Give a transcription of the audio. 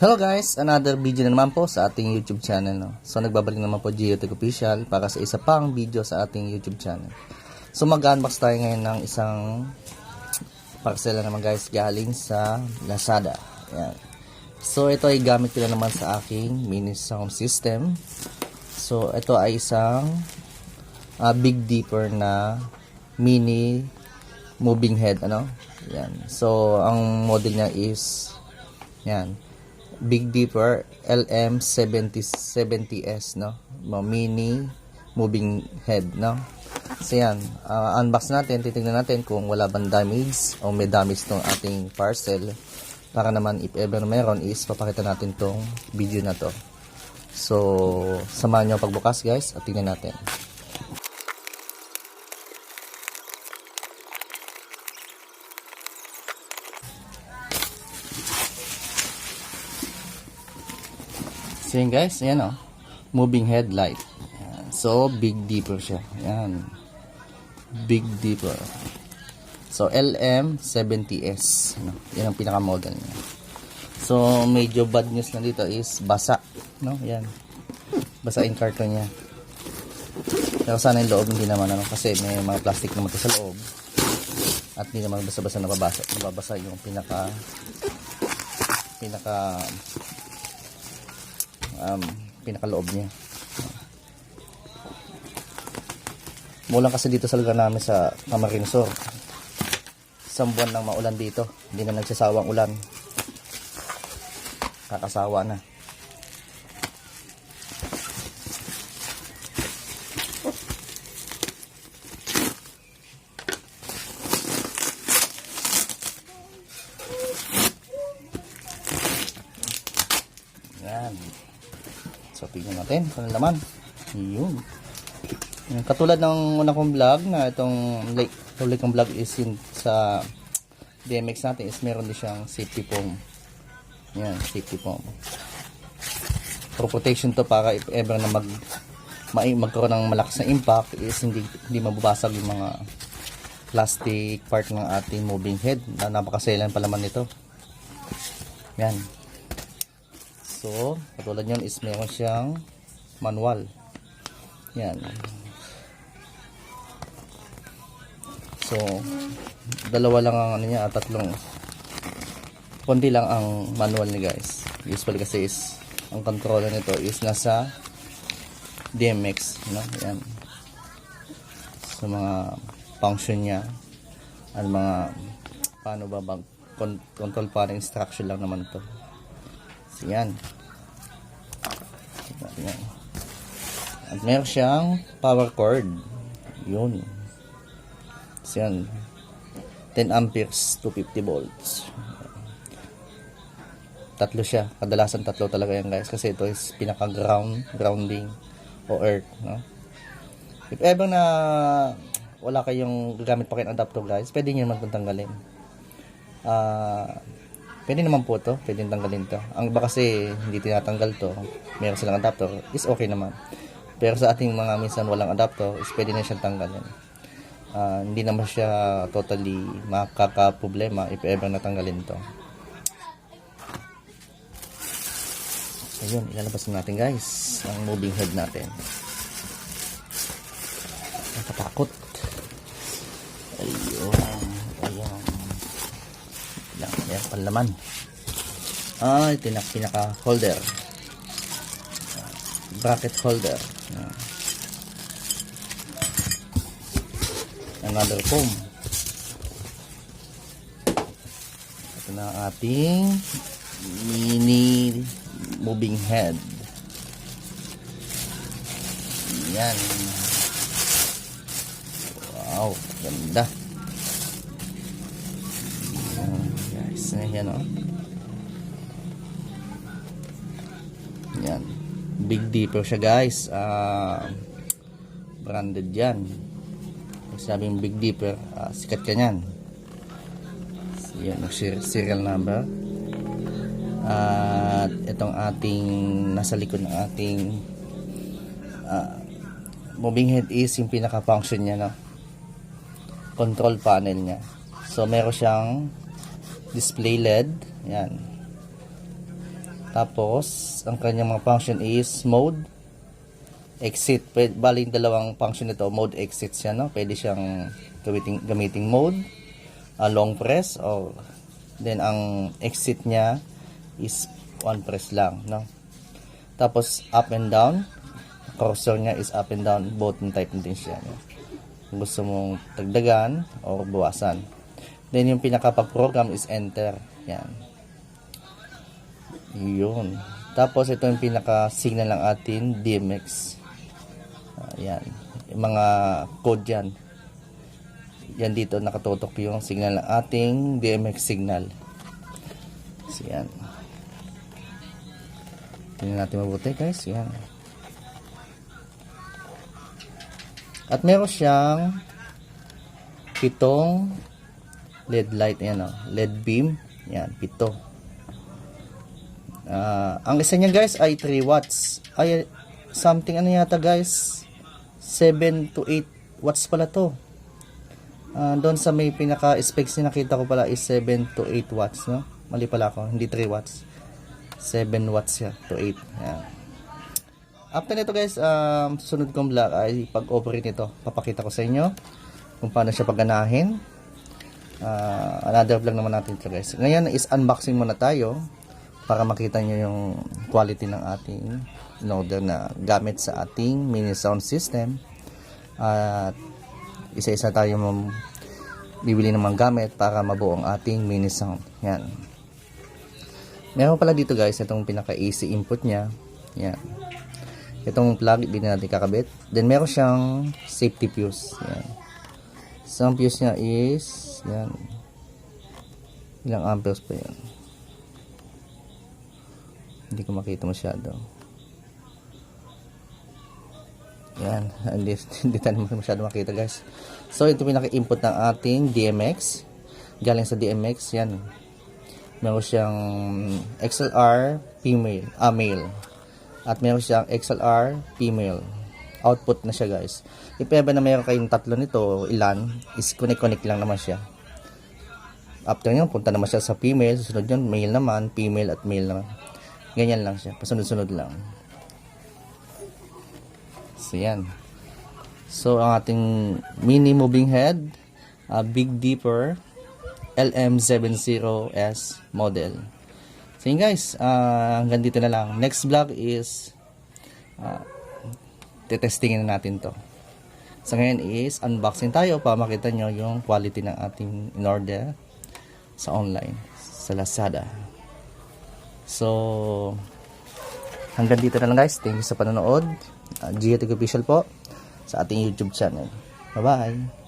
Hello guys, another video na naman po sa ating YouTube channel. No? So nagbabalik naman po Geotech Official para sa isa pang video sa ating YouTube channel. So mag-unbox tayo ngayon ng isang parcel na naman guys galing sa Lazada. Yan. So ito ay gamit ko na naman sa aking mini sound system. So ito ay isang ah, Big Dipper na mini moving head ano. Yan. So ang model niya is yan. Big Dipper LM70 70S no. Mini moving head no. So yan, ah, unbox natin, titingnan natin kung wala bang damage o may damage tong ating parcel. Para naman if ever meron is papakita natin tong video na to. So, samahan nyo pagbukas guys at tingnan natin. So guys, yan o. Moving headlight. So, Big Dipper siya. Yan. Big Dipper. So, LM70S. Ano, yan ang pinaka-model niya. So, medyo bad news na dito is basa. No? Yan. Basa yung carton niya. Pero sana yung loob hindi naman ano kasi may mga plastic naman sa loob. At hindi naman basa-basa nababasa, nababasa yung pinaka pinaka um, pinakaloob niya. Mulang kasi dito sa lugar namin sa Camarinesor. Isang buwan lang maulan dito. Hindi na nagsasawang ulan. Kakasawa na. Yan. So, tingnan natin kung ano naman. Yun. Katulad ng unang kong vlog na itong like, tuloy kong vlog is in, sa DMX natin is meron din siyang safety foam. Yan, safety foam. For protection to para if ever na mag ma magkaroon ng malakas na impact is hindi hindi mababasag yung mga plastic part ng ating moving head na napakaselan pa naman nito. Yan. So, katulad yun is meron siyang manual. Yan. So, dalawa lang ang ano niya, at tatlong konti lang ang manual ni guys. Usually kasi is ang controller nito is nasa DMX, no? Yan. So, mga function niya at mga paano ba bang con- control pa instruction lang naman to. Yan. Yan. At meron siyang power cord. Yun. Yan. 10 amperes, 250 volts. Tatlo siya. Kadalasan tatlo talaga yan guys. Kasi ito is pinaka-ground, grounding o earth. No? If ever na wala kayong gagamit pa kayong adapter guys, pwede nyo naman itong tanggalin. Ah... Pwede naman po to, pwede tanggalin to. Ang iba kasi hindi tinatanggal to, meron silang adapter, is okay naman. Pero sa ating mga minsan walang adapter, is pwede na siyang tanggalin. Ah, hindi naman siya totally makakaproblema if ever natanggalin to. Ayun, ilalabas na natin guys, ang moving head natin. Nakatakot. Ayun lang yan panlaman. Ah ito na pinaka holder bracket holder. Ah. another foam ito na ating mini moving head. Yan wow ganda guys. Ayan o. Yan. Big Dipper siya guys. Ah, branded yan. Pag sabing Big Dipper, ah, sikat ka yan. So, yan. Ser- serial number. At itong ating nasa likod ng ating ah, moving head is yung pinaka-function niya no? control panel niya. So meron siyang display LED. Yan. Tapos, ang kanyang mga function is mode, exit. Pwede, bali yung dalawang function nito, mode exit siya, no? Pwede siyang gamitin, gamiting mode, ah, long press, or then ang exit niya is one press lang, no? Tapos, up and down, cursor niya is up and down, button type din siya, no? Kung gusto mong tagdagan or bawasan. Then, yung pinaka-program is enter. Yan. Yun. Tapos, ito yung pinaka-signal ng atin, DMX. Ayan. Yung mga code yan. Yan dito nakatutok yung signal ng ating DMX signal. So, yan. Tingnan natin mabuti guys. Yan. At meron siyang pitong LED light. Yan o. LED beam. Yan. Pito. Ah, ang isa niya guys ay 3 watts. Ay something ano yata guys 7 to 8 watts pala to. Ah, doon sa may pinaka specs na nakita ko pala is 7 to 8 watts no. Mali pala ako, hindi 3 watts. 7 watts siya to 8. Yan. After nito guys, um, sunod kong vlog ay pag-operate nito. Papakita ko sa inyo kung paano siya paganahin. Ah, another vlog naman natin ito guys. Ngayon is unboxing muna tayo para makita nyo yung quality ng ating encoder na gamit sa ating mini sound system. At isa-isa tayo bibili ng mga gamit para mabuo ang ating mini sound. Yan. Meron pala dito guys, itong pinaka-AC input niya. Yan. Itong plug, din natin kakabit. Then meron siyang safety fuse. Yan. So, ang fuse niya is, yan. Ilang amperes pa yan. Hindi ko makita masyado. Yan. Hindi, hindi tayo masyado makita guys. So, ito pinaka-input ng ating DMX. Galing sa DMX. Yan. Meron siyang XLR female, ah, male. At meron siyang XLR female. Output na siya guys. If ever na meron kayong tatlo nito, ilan, is connect-connect lang naman siya. After yun, punta naman siya sa female. Susunod yun, male naman, female at male naman. Ganyan lang siya. Pasunod-sunod lang. So, yan. So, ang ating mini moving head, uh, Big Dipper, LM70S model. So, yun guys. Uh, hanggang dito na lang. Next vlog is uh, tetestingin na natin to. So, ngayon is unboxing tayo para makita nyo yung quality ng ating in-order sa online, sa Lazada. So, hanggang dito na lang guys. Thank you sa panonood. Uh, Geotech Official po sa ating YouTube channel. Bye-bye!